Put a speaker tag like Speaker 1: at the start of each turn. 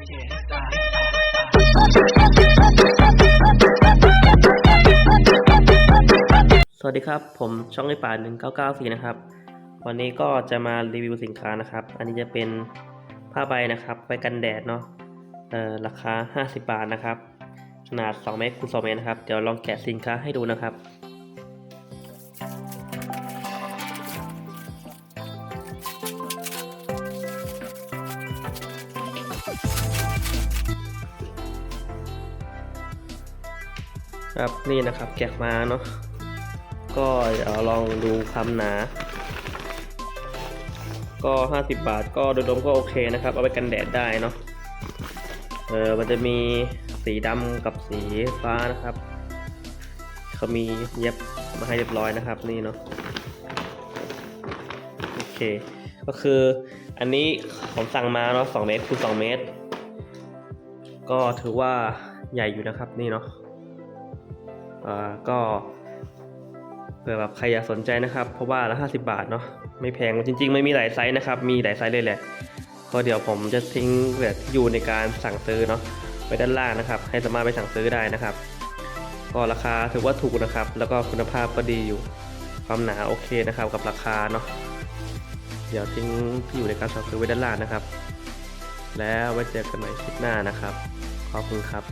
Speaker 1: สวัสดีครับ ผมช่องไอป่า1994 นะครับ วันนี้ก็จะมารีวิวสินค้านะครับ อันนี้จะเป็นผ้าใบนะครับไปกันแดดเนาะราคา 50 บาทนะครับ ขนาด 2 เมตรคูณ2เมตรนะครับ เดี๋ยวลองแกะสินค้าให้ดูนะครับ ครับนี่นะครับแกะมาเนาะก็เดี๋ยวลองดูความหนา ก็ 50 บาทก็โดยรวมก็โอเคนะครับ เอาไปกันแดดได้เนาะเออมันจะมีสีดำกับสีฟ้านะครับเขามีเย็บมาให้เรียบร้อยนะครับนี่เนาะโอเค ก็คืออันนี้ผมสั่งมาเนาะ2เมตรคูณ2เมตร ก็ถือว่าใหญ่อยู่นะครับนี่เนาะอ่าก็เผื่อแบบใครอยากสนใจนะครับ เพราะว่าละ50บาทเนาะไม่แพงจริงๆไม่มีหลายไซส์นะครับ มีหลายไซส์เลยแหละก็เดี๋ยวผมจะทิ้งแบบอยู่ในการสั่งซื้อเนาะไว้ด้านล่างนะครับ ให้สามารถไปสั่งซื้อได้นะครับ ก็ราคาถือว่าถูกนะครับ แล้วก็คุณภาพก็ดีอยู่ความหนาโอเคนะครับกับราคาเนาะ เดี๋ยวทิ้งที่อยู่ในการสอบคือไว้ด้านล่างนะครับ แล้วไว้เจอกันใหม่คลิปหน้านะครับ ขอบคุณครับ